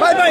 ভাই ভাই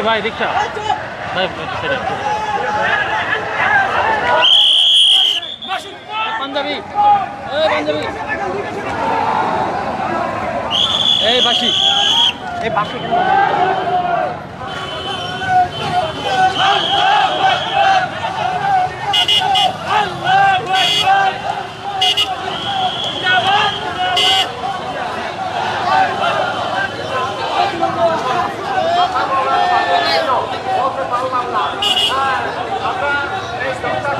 এই ভাই রিক্সা ভাই পাঞ্জাবি পাঞ্জাবি এই বাসি এই বাসি অধ্যাপক এরিয়াল সাইফুল্লাহ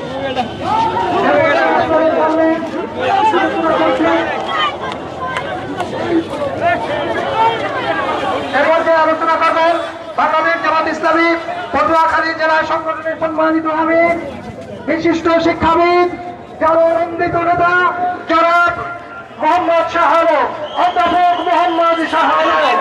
জেলা সম্মানিত আমি বিশিষ্ট শিক্ষাবিদ যারা নেতা জনাব মোহাম্মদ শাহ আলম অধ্যাপক মোহাম্মদ শাহ আলম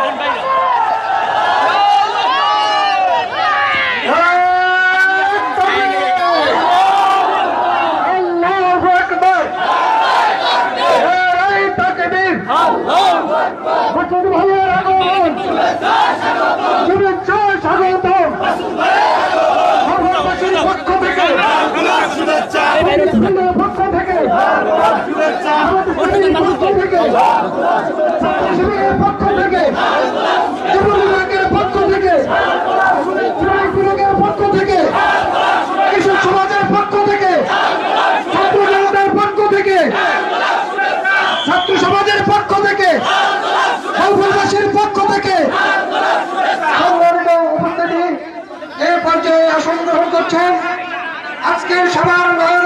আল্লাহু আকবার নারায়ে তাকবীর মুসলিম ভাইয়ের আগমন শুভেচ্ছা স্বাগতম সর্ববাসীর পক্ষ থেকে মুসলিমের পক্ষ থেকে পক্ষ থেকে পক্ষ থেকে পক্ষ থেকে যুবলীগের পক্ষ থেকে কৃষক সমাজের পক্ষ থেকে ছাত্র জনতার পক্ষ থেকে ছাত্র সমাজের পক্ষ থেকে সর্ববাসীর পক্ষ থেকে এই পর্যায়ে আসন গ্রহণ করছেন আজকের আজকের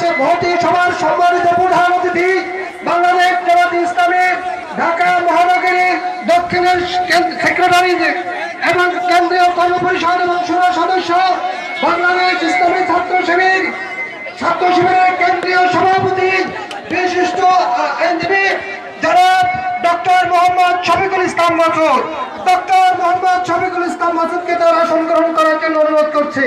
হচ্ছে ভৌতিক সভার সম্মানিত প্রধান অতিথি, বাংলাদেশ জামাত ইসলামের ঢাকা মহানগরী দক্ষিণের সেক্রেটারি এবং কেন্দ্রীয় কর্মপরিষদ এবং সুরা সদস্য, বাংলাদেশ ইসলামী ছাত্র শিবির, ছাত্র শিবিরের কেন্দ্রীয় সভাপতি, বিশিষ্ট আইনজীবী যারা ডক্টর মোহাম্মদ শফিকুল ইসলাম মাসুদ। ডক্টর মোহাম্মদ শফিকুল ইসলাম মাসুদকে তার আসন গ্রহণ করার জন্য অনুরোধ করছি।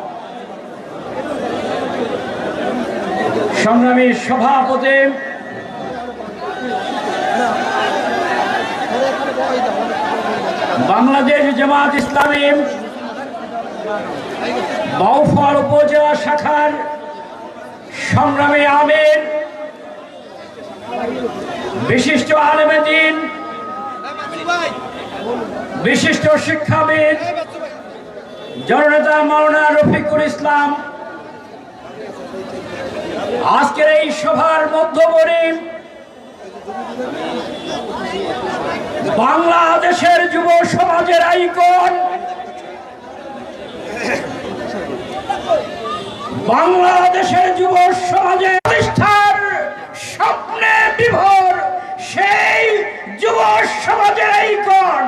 সংগ্রামী সভাপতি বাংলাদেশ জামাত ইসলামী বাউফল উপজেলা শাখার সংগ্রামী আমির, বিশিষ্ট আলেমেদিন, বিশিষ্ট শিক্ষাবিদ, জননেতা মাওলানা রফিকুল ইসলাম আজকের এই সভার মধ্যবর্তী বাংলাদেশের যুব সমাজের আইকন, বাংলাদেশের যুব সমাজের প্রতিষ্ঠার স্বপ্নে বিভোর সেই যুব সমাজের আইকন।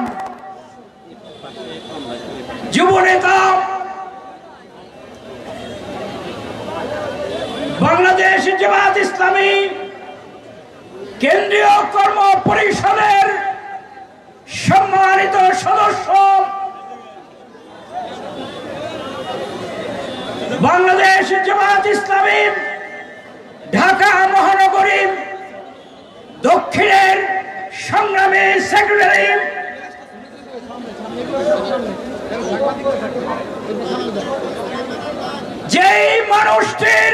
যুব নেতা বাংলাদেশ জামাত ইসলামী কেন্দ্রীয় কর্ম পরিষদের সম্মানিত সদস্য বাংলাদেশ জামাত ইসলামী, ঢাকা মহানগরী, দক্ষিণের সংগ্রামী সেক্রেটারি যেই মানুষটির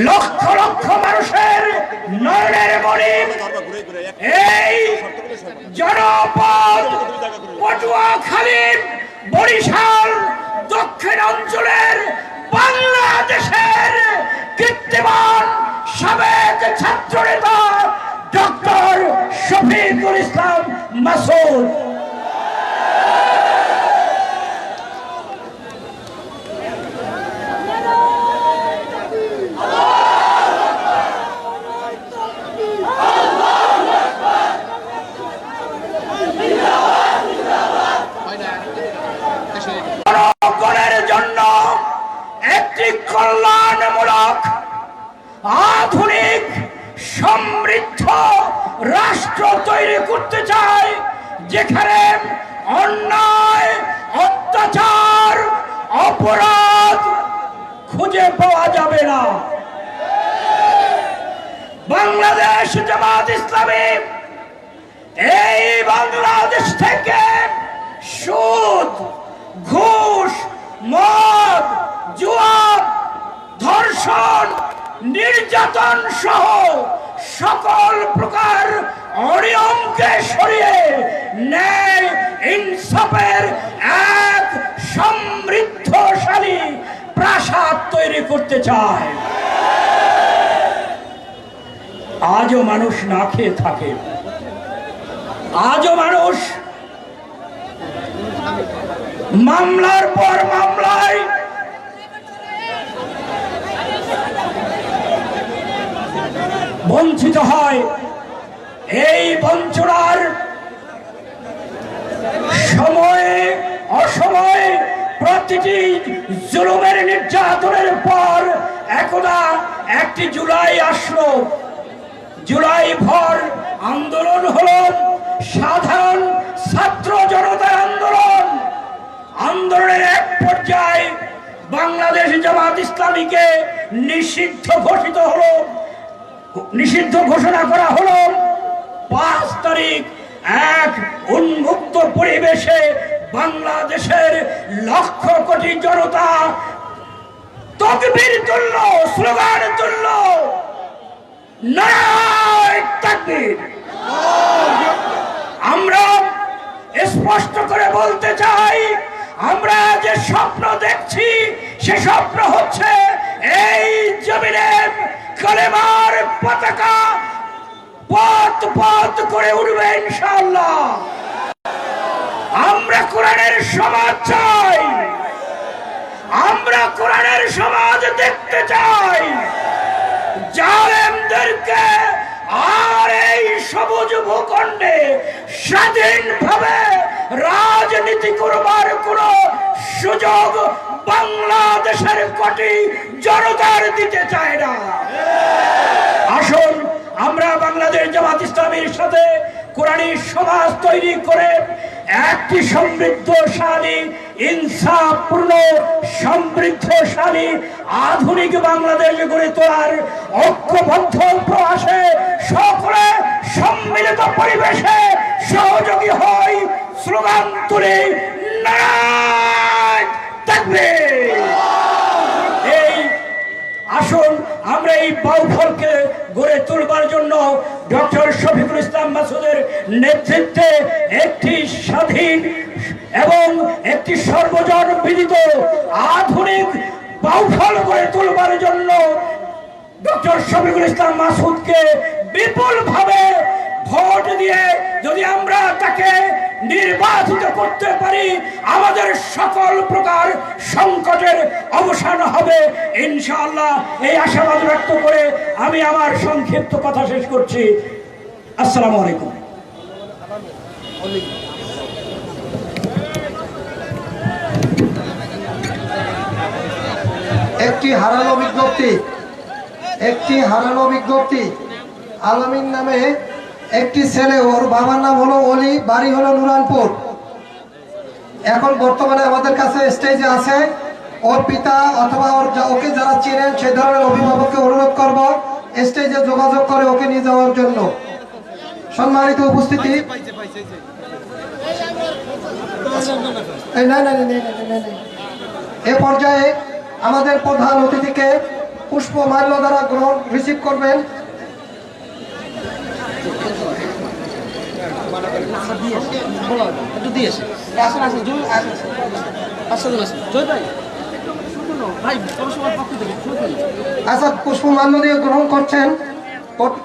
লক্ষ লক্ষ মানুষের নয়নের মণি এই জনপদ পটুয়াখালী বরিশাল দক্ষিণ অঞ্চলের বাংলাদেশের কীর্তিমান সাবেক ছাত্র নেতা ডক্টর শফিকুল ইসলাম মাসুদ জনগণের জন্য একটি কল্যাণমূলক আধুনিক সমৃদ্ধ রাষ্ট্র তৈরি করতে চায় যেখানে অন্যায় অত্যাচার অপরাধ খুঁজে পাওয়া যাবে না বাংলাদেশ জামাত ইসলামী এই বাংলাদেশ থেকে সুদ ঘুষ মদ জুয়া ধর্ষণ নির্যাতন সহ সকল প্রকার অনিয়মকে সরিয়ে ন্যায় ইনসাফের এক সমৃদ্ধশালী প্রাসাদ তৈরি করতে চায়। আজও মানুষ না খেয়ে থাকে। আজও মানুষ মামলার পর মামলায় বঞ্চিত হয়। এই বঞ্চনার সময়ে, অসময়ে প্রতিটি জুলুমের নির্যাতনের পর একদা একটি জুলাই আসলো। জুলাই ভর আন্দোলন হলো সাধারণ ছাত্র জনতার আন্দোলন। আন্দোলনের এক পর্যায়ে বাংলাদেশ জামাত ইসলামীকে নিষিদ্ধ ঘোষিত হলো। নিষিদ্ধ ঘোষণা করা হলো। পাঁচ তারিখ এক উন্মুক্ত পরিবেশে বাংলাদেশের লক্ষ কোটি জনতা তকবীর তুলল, স্লোগান তাকবীর। আমরা স্পষ্ট করে বলতে চাই, আমরা যে স্বপ্ন দেখছি, সে স্বপ্ন হচ্ছে এই জমিনে কলেমার পতাকা পথ পথ করে উঠবে ইনশাআল্লাহ। আমরা কোরআনের সমাজ চাই। আমরা কোরআনের সমাজ দেখতে চাই। জালেমদেরকে আর এই সবুজ ভূখণ্ডে স্বাধীনভাবে রাজনীতি করবার কোনো সুযোগ বাংলাদেশের কোটি জনতার দিতে চায় না। আসুন, আমরা বাংলাদেশ জামাত ইসলামীর সাথে কোরআনী সমাজ তৈরি করে একটি সমৃদ্ধশালী, ইনসাফপূর্ণ, সমৃদ্ধশালী, আধুনিক বাংলাদেশ গড়ে তোলার ঐক্যবদ্ধ পরিবেশে সহযোগী হই, স্লোগান তুলে থাকবে। এই আসুন আমরা এই বাউফলকে গড়ে তুলবার জন্য ডক্টর শফিকুল ইসলাম মাসুদের নেতৃত্বে একটি স্বাধীন এবং একটি সর্বজন বিদিত আধুনিক বাউফল গড়ে তুলবার জন্য ডক্টর শফিকুল ইসলাম মাসুদকে বিপুল ভাবে ভোট দিয়ে যদি আমরা তাকে নির্বাচিত করতে পারি, আমাদের সকল প্রকার সংকটের অবসান হবে। ইনশাআল্লাহ এই আশাবাদ ব্যক্ত করে আমি আমার সংক্ষিপ্ত কথা শেষ করছি। আসসালামু আলাইকুম। একটি হারানো বিজ্ঞপ্তি, একটি হারানো বিজ্ঞপ্তি, আলামিন নামে একটি ছেলে ওর বাবার নাম হলো অলি বাড়ি হলো নুরানপুর। এখন বর্তমানে আমাদের কাছে স্টেজে আছে। ওর পিতা অথবা ওর ওকে যারা চেনেন সে ধরনের অভিভাবককে অনুরোধ করব স্টেজে যোগাযোগ করে ওকে নিয়ে যাওয়ার জন্য। সম্মানিত উপস্থিতি। এ পর্যায়ে আমাদের প্রধান অতিথিকে পুষ্প মাল্য দ্বারা গ্রহণ রিসিভ করবেন। একটু দিয়ে এসে আসেন আসেন আসেন। আসেন আসেন। জয় ভাই। আচ্ছা দিয়ে গ্রহণ করছেন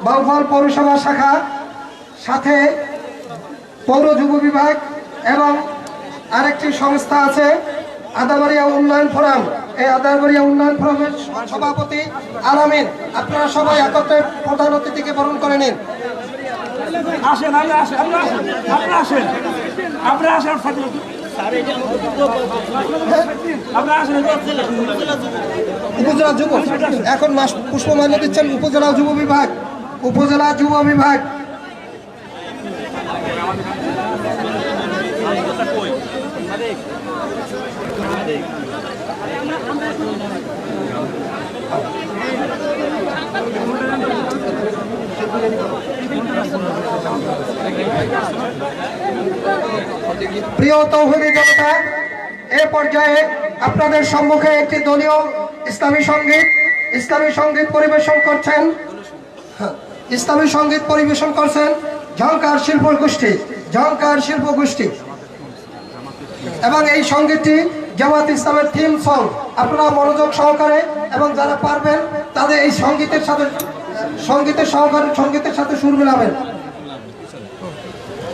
বাউফল পৌরসভা শাখা, সাথে পৌর যুব বিভাগ এবং আরেকটি সংস্থা আছে, আদাবাড়িয়া উন্নয়ন ফোরাম। এই আদাবাড়িয়া উন্নয়ন ফোরামের সভাপতি আলামিন। আপনারা সবাই একত্রে প্রধান অতিথিকে বরণ করে নিন। আসেন আপনি আসেন আপনি আসেন। আপনি আসেন আপনি আসেন। উপজেলা যুব, এখন মাস পুষ্পমাল্য দিচ্ছেন উপজেলা যুব বিভাগ, উপজেলা যুব বিভাগ। প্রিয় তৌহিদি জনতা, এ পর্যায়ে আপনাদের সম্মুখে একটি দলীয় ইসলামী সংগীত ইসলামী সংগীত পরিবেশন করছেন, ইসলামী সংগীত পরিবেশন করছেন ঝঙ্কার শিল্প গোষ্ঠী ঝঙ্কার শিল্প গোষ্ঠী। এবং এই সঙ্গীতটি জামাত ইসলামের থিম সং। আপনারা মনোযোগ সহকারে এবং যারা পারবেন, তাদের এই সঙ্গীতের সাথে, সঙ্গীতের সহকারে সঙ্গীতের সাথে সুর মিলাবেন।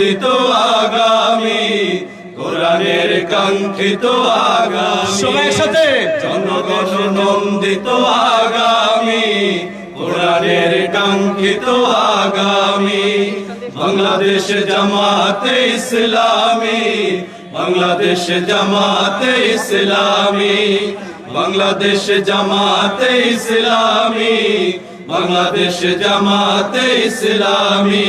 নন্দিত আগামী কোরআনের কাঙ্ক্ষিত আগামী সবাই সাথে জনগণ নন্দিত আগামী কোরআনের কাঙ্ক্ষিত আগামী বাংলাদেশ জামাতে ইসলামী বাংলাদেশ জামাতে ইসলামী বাংলাদেশ জামাতে ইসলামী বাংলাদেশ জামাতে ইসলামী।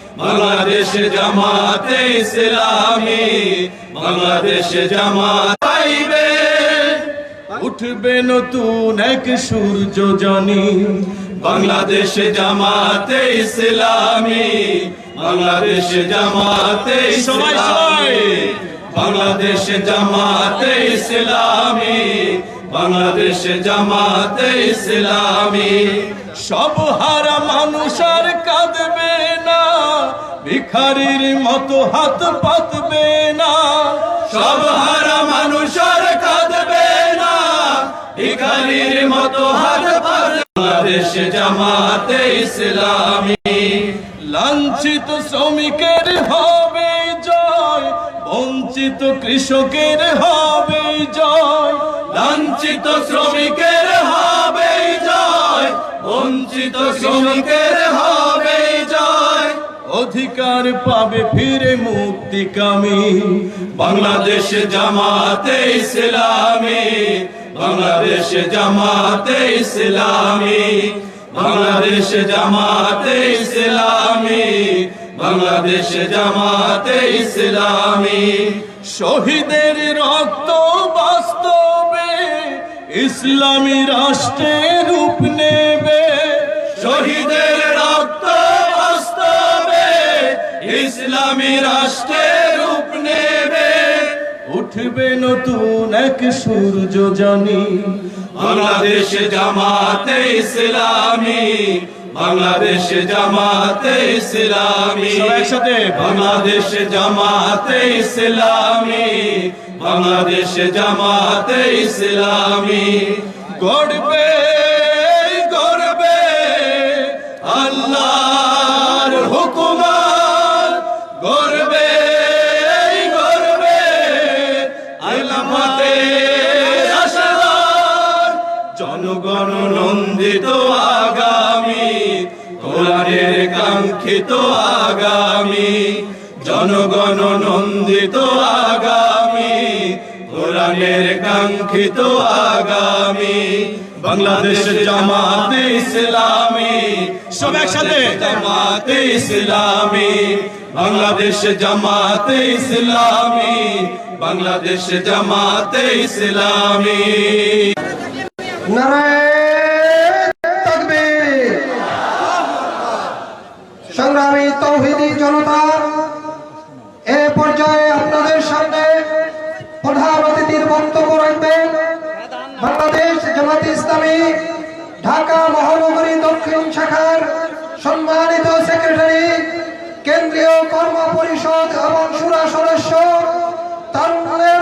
বাংলাদেশ জামাতে ইসলামী বাংলাদেশ জামাত পাইবে। উঠবে নতুন এক সূর্য জানি বাংলাদেশ জামাতে ইসলামী বাংলাদেশ জামাতে ইসলামী বাংলাদেশ জামাতে ইসলামী বাংলাদেশ জামাতে ইসলামী। সব হারা মানুষ আর কাঁদবে ভিখারির মতো হাত পাতবে না, সব হারা মানুষ আর কাঁদবে না। ভিখারির মতো হাত বাংলাদেশ জামাতে ইসলামী, লাঞ্ছিত শ্রমিকের হবে জয়, বঞ্চিত কৃষকের হবে জয়, লাঞ্ছিত শ্রমিকের হবে জয়, বঞ্চিত শ্রমিকের হবে অধিকার পাবে ফিরে মুক্তি কামি বাংলাদেশ জামাতে ইসলামী। বাংলাদেশ জামাতে ইসলামী। বাংলাদেশ জামাতে ইসলামী। বাংলাদেশ জামাতে ইসলামী। শহীদের রক্ত বাস্তবে ইসলামী রাষ্ট্রের রূপ নেবে ইসলামী রাষ্ট্রের রূপ নেবে। উঠবে নতুন এক সূর্য জানি। বাংলাদেশ জামাতে ইসলামী বাংলাদেশ জামাতে ইসলামী। একসাথে। বাংলাদেশ জামাতে ইসলামী বাংলাদেশ জামাতে ইসলামী। গড়বে কাঙ্ক্ষিত আগামী জনগণ নন্দিত আগামী কোরআনের কাঙ্ক্ষিত আগামী বাংলাদেশ জামাতে ইসলামী সব একসাথে। জামাতে ইসলামী বাংলাদেশ জামাতে ইসলামী বাংলাদেশ জামাতে ইসলামী। নারায়ণ তাকবীর সংগ্রামী তৌহিদি জনতা, এ পর্যায়ে আপনাদের সামনে প্রধান অতিথির বক্তব্য রাখবেন বাংলাদেশ জামাত ইসলামী, ঢাকা মহানগরী দক্ষিণ শাখার সম্মানিত সেক্রেটারি, কেন্দ্রীয় কর্ম পরিষদ এবং সুরা সদস্য তারুণের